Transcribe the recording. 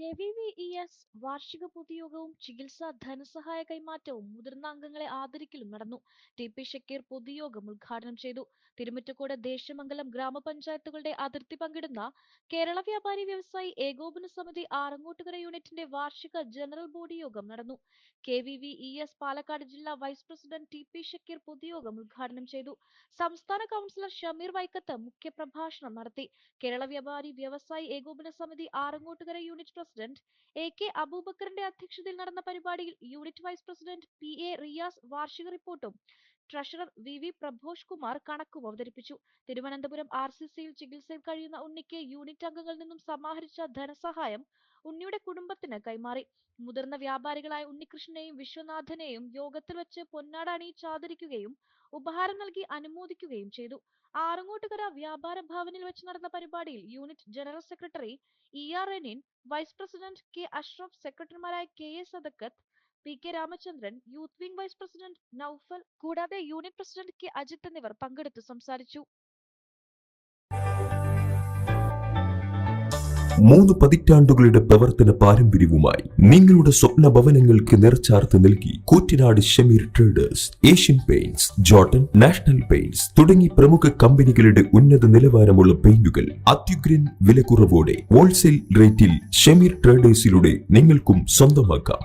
K V V E S വാർഷിക പൊതുയോഗവും ചികിത്സാ ധനസഹായ കൈമാറ്റവും മുതിർന്ന അംഗങ്ങളെ ആദരിക്കലും നടന്നു. ടി പി ഷക്കീർ പൊതുയോഗം ഉദ്ഘാടനം ചെയ്തു. തിരുമിറ്റക്കോട് ദേശമംഗലം ഗ്രാമപഞ്ചായത്തുകളുടെ അതിർത്തി പങ്കിടുന്ന കേരള വ്യാപാരി വ്യവസായി ഏകോപന സമിതി ആറങ്ങോട്ടുകര യൂണിറ്റിന്റെ വാർഷിക ജനറൽ ബോഡി യോഗം നടന്നു. K V V E S Palakkad ജില്ലാ vice president T P Shakeer പൊതുയോഗം ഉദ്ഘാടനം ചെയ്തു. സംസ്ഥാന കൗൺസിലർ ഷമീർ വൈക്കത്ത് മുഖ്യപ്രഭാഷണം നടത്തി. കേരള വ്യാപാരി വ്യവസായി ഏകോപന സമിതി Arangottukara unit president. A K അബൂബക്കറിന്റെ അധ്യക്ഷതയിൽ നടന്ന പരിപാടിയിൽ unit vice president P A Riyas വാർഷിക റിപ്പോർട്ടും treasurer V V Prabhosh Kumar കണക്കും അവതരിപ്പിച്ചു. തിരുവനന്തപുരം ആർ സി സിയിൽ ചികിത്സയിൽ കഴിയുന്ന ഉണ്ണിക്ക് യൂണിറ്റ് അംഗങ്ങളിൽ നിന്നും സമാഹരിച്ച ധനസഹായം ഉണ്ണിയുടെ കുടുംബത്തിന് കൈമാറി. മുതിർന്ന വ്യാപാരികളായ ഉണ്ണികൃഷ്ണനെയും വിശ്വനാഥനെയും യോഗത്തിൽ വെച്ച് പൊന്നാട അണിയിച്ച് ആദരിക്കുകയും ഉപഹാരം നൽകി അനുമോദിക്കുകയും ചെയ്തു. ആറങ്ങോട്ടുകര വ്യാപാര ഭവനിൽ വെച്ച് നടന്ന പരിപാടിയിൽ unit general secretary E R Renin vice president K Ashraf സെക്രട്ടറിമാരായ K A Sadakkath P. K. Ramachandran youth wing vice president Noufal കൂടാതെ യൂണിയൻ പ്രസിഡന്റ് കെ. അജിത് എന്നിവർ പങ്കെടുത്ത് സംസാരിച്ചു. മൂന്ന് പതിറ്റാണ്ടുകളുടെ പ്രവർത്തന പാരമ്പര്യവുമായി നിങ്ങളുടെ സ്വപ്ന ഭവനങ്ങൾക്ക് നിറച്ചാർത്ത് നൽകി Koottanad Shameer traders Asian paints Jotun national paints തുടങ്ങി പ്രമുഖ കമ്പനികളുടെ ഉന്നത നിലവാരമുള്ള പെയിന്റുകൾ അത്യുഗ്രൻ വിലക്കുറവോടെ ഹോൾസെയിൽ റേറ്റിൽ ഷമീർ ട്രേഡേഴ്സിലൂടെ നിങ്ങൾക്കും സ്വന്തമാക്കാം.